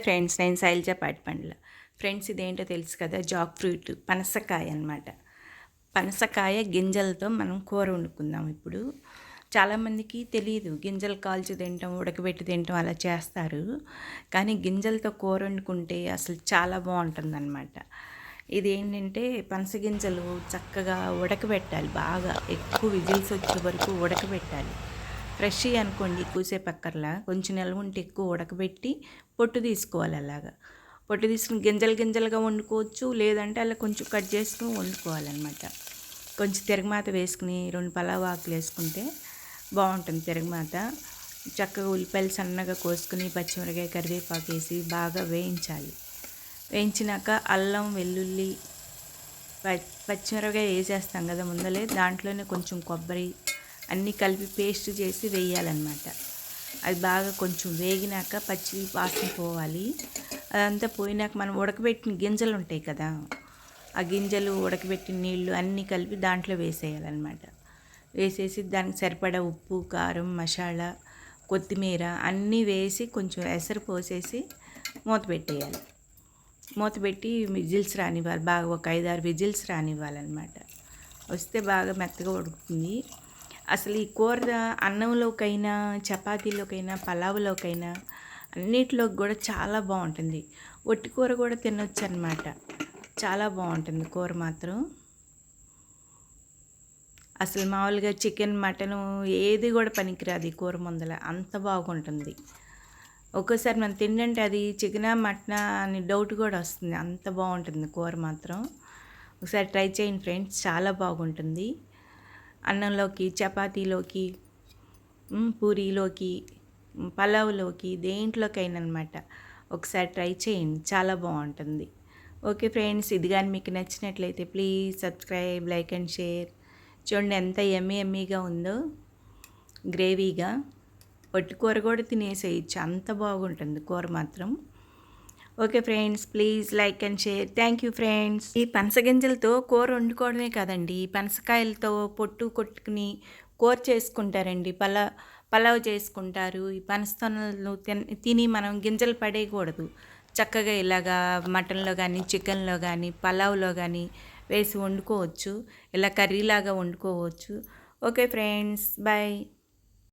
Friends నేను Shailaja Patipandla. Friends ఇదేంటో తెలుసు కదా జాక్ ఫ్రూట్ పనసకాయ అనమాట పనసకాయ గింజలతో మనం కూర వండుకుందాం ఇప్పుడు. చాలామందికి తెలియదు గింజలు కాల్చి తింటాం ఉడకబెట్టి తింటాం అలా చేస్తారు. కానీ గింజలతో కూర వండుకుంటే అసలు చాలా బాగుంటుంది అనమాట ఇది ఏంటంటే పనస గింజలు చక్కగా ఉడకబెట్టాలి బాగా ఎక్కువ విజిల్స్ వచ్చే వరకు ఉడకబెట్టాలి. ఫ్రెష్ అనుకోండి ఎక్కువసేపు అక్కర్లా కొంచెం నిల్వ ఉంటే ఎక్కువ ఉడకబెట్టి పొట్టు తీసుకోవాలి అలాగా. పొట్టు తీసుకుని గింజలు గింజలుగా వండుకోవచ్చు లేదంటే అలా కొంచెం కట్ చేసుకుని వండుకోవాలన్నమాట. కొంచెం తిరగమాత వేసుకుని రెండు పలావ్ ఆకులు వేసుకుంటే బాగుంటుంది తిరగమాత. చక్కగా ఉల్లిపాయలు సన్నగా కోసుకుని పచ్చిమిరకాయ కరివేపాకు వేసి బాగా వేయించాలి. వేయించినాక అల్లం వెల్లుల్లి పచ్చిమిరకాయ వేసేస్తాం కదా ముందలే. దాంట్లోనే కొంచెం కొబ్బరి అన్నీ కలిపి పేస్ట్ చేసి వేయాలన్నమాట. అది బాగా కొంచెం వేగినాక పచ్చి వాసన పోవాలి. అదంతా పోయినాక మనం ఉడకబెట్టిన గింజలు ఉంటాయి కదా ఆ గింజలు ఉడకబెట్టిన నీళ్ళు అన్నీ కలిపి దాంట్లో వేసేయాలన్నమాట. వేసేసి దానికి సరిపడా ఉప్పు కారం మసాలా కొత్తిమీర అన్నీ వేసి కొంచెం ఎసరు పోసేసి మూత పెట్టేయాలి. మూత పెట్టి విజిల్స్ రానివ్వాలి బాగా ఒక ఐదారు విజిల్స్ రానివ్వాలన్నమాట. వస్తే బాగా మెత్తగా ఉడుకుతుంది. అసలు ఈ కూర అన్నంలోకైనా చపాతీలోకైనా పలావులోకైనా అన్నిటిలోకి కూడా చాలా బాగుంటుంది. ఒట్టి కూర కూడా తినొచ్చు అనమాట చాలా బాగుంటుంది కూర మాత్రం. అసలు మామూలుగా చికెన్ మటను ఏది కూడా పనికిరాదు ఈ కూర ముందల. అంత బాగుంటుంది. ఒక్కోసారి మనం తిండంటే అది చికెనా మటనా అని డౌట్ కూడా వస్తుంది. అంత బాగుంటుంది కూర మాత్రం. ఒకసారి ట్రై చేయండి ఫ్రెండ్స్. చాలా బాగుంటుంది. అన్నంలోకి చపాతీలోకి పూరీలోకి పలావ్లోకి దేంట్లోకైనా అనమాట ఒకసారి ట్రై చేయండి చాలా బాగుంటుంది. ఓకే ఫ్రెండ్స్ ఇది కానీ మీకు నచ్చినట్లయితే please subscribe like and share. చూడండి ఎంత ఎమ్మీ ఎమ్మీగా ఉందో. గ్రేవీగా. పట్టుకూర కూర కూడా తినేసేయచ్చు అంత బాగుంటుంది కూర మాత్రం. Okay friends please like and share. Thank you friends. ఈ పనసగింజలతో కూర వండుకోవడమే కాదండి. పనసకాయలతో పొట్టు కొట్టుకుని కూర చేసుకుంటారండి. పల పలావ్ చేసుకుంటారు. ఈ పనస్తనలు తిని మనం గింజలు పడేయకూడదు. చక్కగా ఇలాగా మటన్లో కానీ చికెన్లో కానీ పలావ్లో కానీ వేసి వండుకోవచ్చు. ఇలా కర్రీలాగా వండుకోవచ్చు. Okay friends bye.